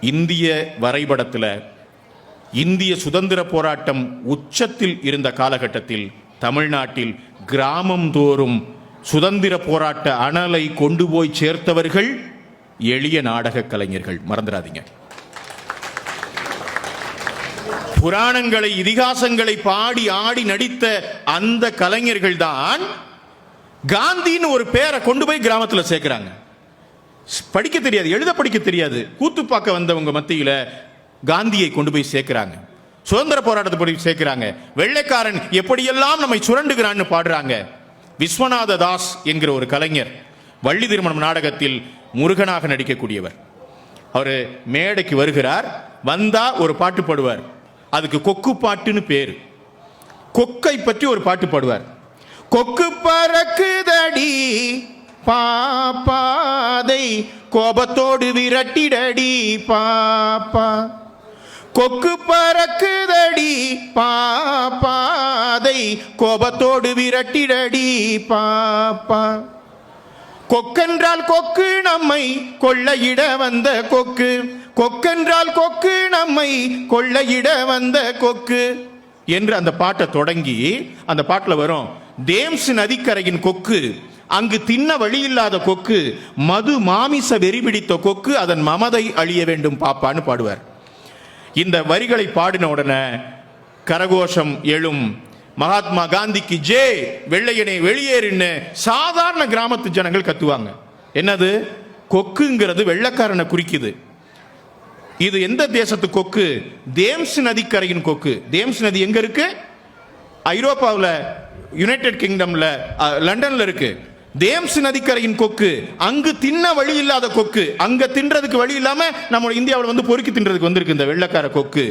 இந்திய வரைபடத்தில் இந்திய சுதந்திர போராட்டம் உச்சத்தில் இருந்த காலகட்டத்தில் தமிழ்நாட்டில் கிராமம் தோறும் சுதந்திர போராட்ட அனலை கொண்டு போய் சேர்த்தவர்கள் எளிய நாடக கலைஞர்கள். மறந்துடாதீங்க. புராணங்களை இதிகாசங்களை பாடி ஆடி நடித்த அந்த கலைஞர்கள் தான் காந்தின்னு ஒரு பேரை கொண்டு போய் கிராமத்தில் சேர்க்கிறாங்க. படிக்க தெரியாது எழுத படிக்க தெரியாது. கூத்து பார்க்க வந்தவங்க மத்தியில் காந்தியை கொண்டு போய் சேர்க்கிறாங்க. சுதந்திர போராட்டத்தை போய் சேர்க்கிறாங்க. வெள்ளைக்காரன் எப்படியெல்லாம் நம்மை சுரண்டுகிறான்னு பாடுறாங்க. விஸ்வநாத தாஸ் என்கிற ஒரு கலைஞர் வள்ளி திருமணம் நாடகத்தில் முருகனாக நடிக்கக்கூடியவர். அவர் மேடைக்கு வருகிறார் வந்தா ஒரு பாட்டு பாடுவார். அதுக்கு கொக்கு பாட்டுன்னு பேர். கொக்கை பற்றி ஒரு பாட்டு பாடுவார். கொக்கு பறக்குதடி பாப்பாதை கோபத்தோடு விரட்டிடடி பாப்பா. கொக்கு பறக்குதடி பாப்பாதை கோபத்தோடு விரட்டிடடி பாப்பா. கொக்கென்றால் கொக்கு நம்மை கொள்ளையிட வந்த கொக்கு. கொக்கென்றால் கொக்கு நம்மை கொள்ளையிட வந்த கொக்கு. என்று அந்த பாட்டை தொடங்கி அந்த பாட்டில் வரும் தேம்ஸ் நதிக்கரையின் கொக்கு அங்கு தின்ன வழி இல்லாத கொக்கு மது மாமிச வெறி பிடித்த கொக்கு அதன் மமதை அழிய வேண்டும் பாப்பான்னு பாடுவார். இந்த வரிகளை பாடின உடனே கரகோஷம் எழும். மகாத்மா காந்திக்கு ஜே வெள்ளையனை வெளியேறின்னு சாதாரண கிராமத்து ஜனங்கள் கத்துவாங்க. என்னது? கொக்குங்கிறது வெள்ளைக்காரனை குறிக்குது. இது எந்த தேசத்து கொக்கு? தேம்ஸ் நதிக்கரையின் கொக்கு. தேம்ஸ் நதி எங்க இருக்கு? ஐரோப்பாவில் யுனைடெட் கிங்டம்ல லண்டன்ல இருக்கு. தேம்ஸ் நதிக்கரையின் கொக்கு. அங்கு தின்ன வழி இல்லாத கொக்கு. அங்க தின்றதுக்கு வழி இல்லாம நம்ம இந்தியாவில் வந்து பொறுக்கி தின்றதுக்கு வந்திருக்கு இந்த வெள்ளக்கார கொக்கு.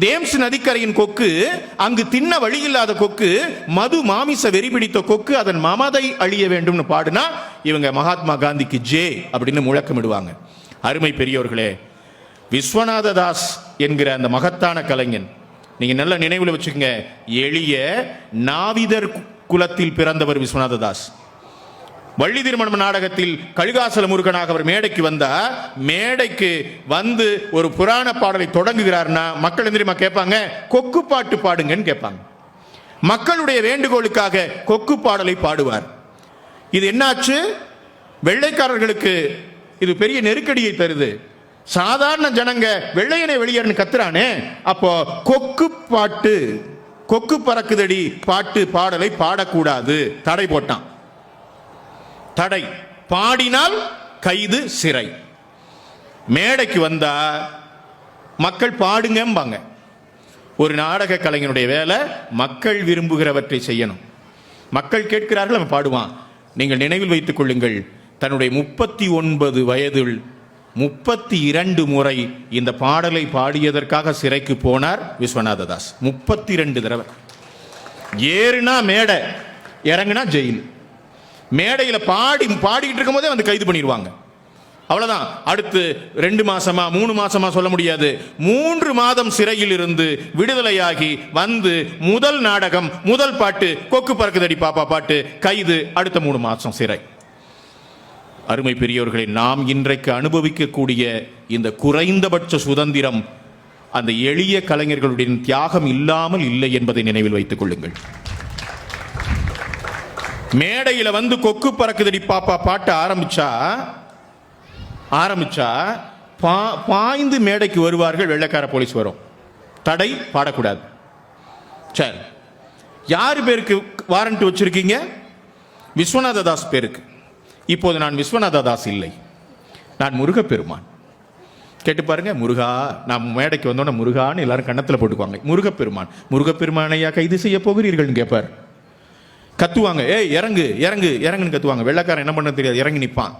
தேம்ஸ் நதிக்கரையின் கொக்கு அங்கு தின்ன வழி இல்லாத கொக்கு மது மாமிச வெறி பிடித்த கொக்கு அதன் மமதை அழிய வேண்டும்னு பாடுனா இவங்க மகாத்மா காந்திக்கு ஜே அப்படின்னு முழக்கமிடுவாங்க. அருமை பெரியோர்களே விஸ்வநாத தாஸ் என்கிற அந்த மகத்தான கலைஞன் நீங்க நல்ல நினைவில் வச்சுக்கோங்க எளிய நாவிதர் குலத்தில் பிறந்தவர் விஸ்வநாத தாஸ் வள்ளி திருமணம் நாடகத்தில் கழுகாசல முருகனாக அவர் மேடைக்கு வந்தா மேடைக்கு வந்து ஒரு புராண பாடலை தொடங்குகிறார்னா மக்கள் தெரியுமா கேட்பாங்க? கொக்கு பாட்டு பாடுங்கன்னு கேட்பாங்க. மக்களுடைய வேண்டுகோளுக்காக கொக்கு பாடலை பாடுவார். இது என்னாச்சு? வெள்ளைக்காரர்களுக்கு இது பெரிய நெருக்கடியை தருது. சாதாரண ஜனங்க வெள்ளையனை வெளியேறன்னு கத்துறானே. அப்போ கொக்கு பாட்டு கொக்கு பறக்குதடி பாட்டு பாடலை பாடக்கூடாது. தடை போட்டான். தடை. பாடினால் கைது சிறை. மேடைக்கு வந்தா மக்கள் பாடுங்கம்பாங்க. ஒரு நாடக கலைஞனுடைய வேலை மக்கள் விரும்புகிறவற்றை செய்யணும். மக்கள் கேட்கிறார்கள் அவன் பாடுவான். நீங்கள் நினைவில் வைத்துக் கொள்ளுங்கள் தன்னுடைய முப்பத்தி ஒன்பது வயதில் முப்பத்தி இரண்டு முறை இந்த பாடலை பாடியதற்காக சிறைக்கு போனார் விஸ்வநாத தாஸ் முப்பத்தி ரெண்டு தடவை. ஏறுனா மேடை இறங்குனா ஜெயில். மேடையில் பாடி பாடிக்கிட்டு இருக்கும் போதே வந்து கைது பண்ணிடுவாங்க. அவ்வளோதான் அடுத்து ரெண்டு மாசமா மூணு மாசமா சொல்ல முடியாது. மூன்று மாதம் சிறையில் இருந்து விடுதலையாகி வந்து முதல் நாடகம் முதல் பாட்டு கொக்கு பறக்குதடி பாப்பா பாட்டு கைது அடுத்த மூணு மாசம் சிறை. அருமை பெரியவர்களை நாம் இன்றைக்கு அனுபவிக்கக்கூடிய இந்த குறைந்தபட்ச சுதந்திரம் அந்த எளிய கலைஞர்களுடைய தியாகம் இல்லாமல் இல்லை என்பதை நினைவில் வைத்துக் கொள்ளுங்கள். மேடையில் வந்து கொக்கு பறக்குதடி பாப்பா. பாட்டு ஆரம்பிச்சா? ஆரம்பிச்சா பா பாய்ந்து மேடைக்கு வருவார்கள் வெள்ளைக்கார போலீஸ் வரும். தடை பாடக்கூடாது. சரி. யார் பேருக்கு வாரண்ட் வச்சுருக்கீங்க? விஸ்வநாத தாஸ் பேருக்கு. இப்போது நான் விஸ்வநாத தாஸ் இல்லை. நான் முருகப்பெருமான். கேட்டு பாருங்க முருகா நான் மேடைக்கு வந்தோன்னே முருகான்னு எல்லாரும் கன்னத்தில் போட்டுக்குவாங்க. முருகப்பெருமான். முருகப்பெருமானையா கைது செய்ய போகிறீர்கள்னு கேட்பார் கத்துவாங்க. ஏய் இறங்கு இறங்கு இறங்குன்னு கத்துவாங்க. வெள்ளைக்காரன் என்ன பண்ண தெரியாது. இறங்கி நிற்பான்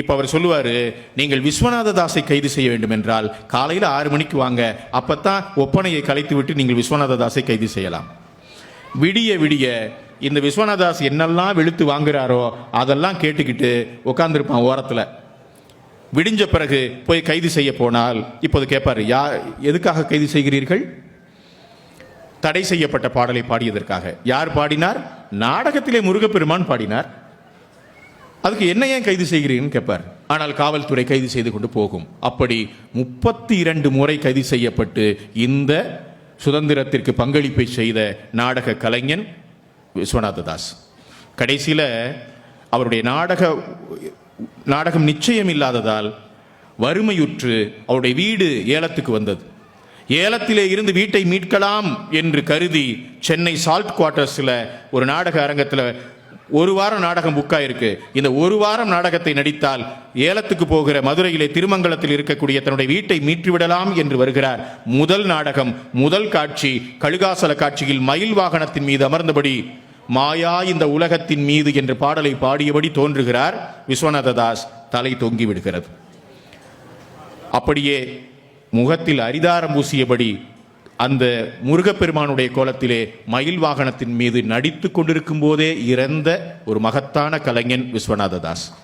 இப்போ அவர் சொல்லுவார் நீங்கள் விஸ்வநாத தாஸை கைது செய்ய வேண்டும் என்றால் காலையில் ஆறு மணிக்கு வாங்க. அப்பத்தான் ஒப்பனையை கலைத்து விட்டு நீங்கள் விஸ்வநாத தாஸை கைது செய்யலாம். விடிய விடிய இந்த விஸ்வநாத தாஸ் என்னெல்லாம் வெளுத்து வாங்குறாரோ அதெல்லாம் கேட்டுக்கிட்டு உட்காந்துருப்பான் ஓரத்தில். விடிஞ்ச பிறகு போய் கைது செய்ய போனால் இப்போது கேட்பார் யா எதுக்காக கைது செய்கிறீர்கள்? தடை செய்யப்பட்ட பாடலை பாடியதற்காக. யார் பாடினார்? நாடகத்திலே முருகப்பெருமான் பாடினார். அதுக்கு என்ன ஏன் கைது செய்கிறீங்கன்னு கேட்பார் ஆனால் காவல்துறை கைது செய்து கொண்டு போகும். அப்படி முப்பத்தி இரண்டு முறை கைது செய்யப்பட்டு இந்த சுதந்திரத்திற்கு பங்களிப்பை செய்த நாடக கலைஞன் விஸ்வநாத தாஸ் கடைசியில் அவருடைய நாடக நாடகம் நிச்சயம் இல்லாததால் வறுமையுற்று அவருடைய வீடு ஏலத்துக்கு வந்தது. ஏலத்திலே இருந்து வீட்டை மீட்கலாம் என்று கருதி சென்னை சால்ட் குவார்ட்டர்ஸில் ஒரு நாடக அரங்கத்தில் ஒரு வாரம் நாடகம் புக் ஆயிருக்கு. இந்த ஒரு வாரம் நாடகத்தை நடித்தால் ஏலத்துக்கு போகிற மதுரையிலே திருமங்கலத்தில் இருக்கக்கூடிய தன்னுடைய வீட்டை மீற்றிவிடலாம் என்று வருகிறார். முதல் நாடகம் முதல் காட்சி கழுகாசல காட்சியில் மயில் வாகனத்தின் மீது அமர்ந்தபடி மாயா இந்த உலகத்தின் மீது என்ற பாடலை பாடியபடி தோன்றுகிறார் விஸ்வநாத தாஸ். தலை தொங்கி விடுகிறது. அப்படியே முகத்தில் அரிதாரம் பூசியபடி அந்த முருகப்பெருமானுடைய கோலத்திலே மயில் வாகனத்தின் மீது நடித்து கொண்டிருக்கும் போதே இறந்த ஒரு மகத்தான கலைஞன் விஸ்வநாத தாஸ்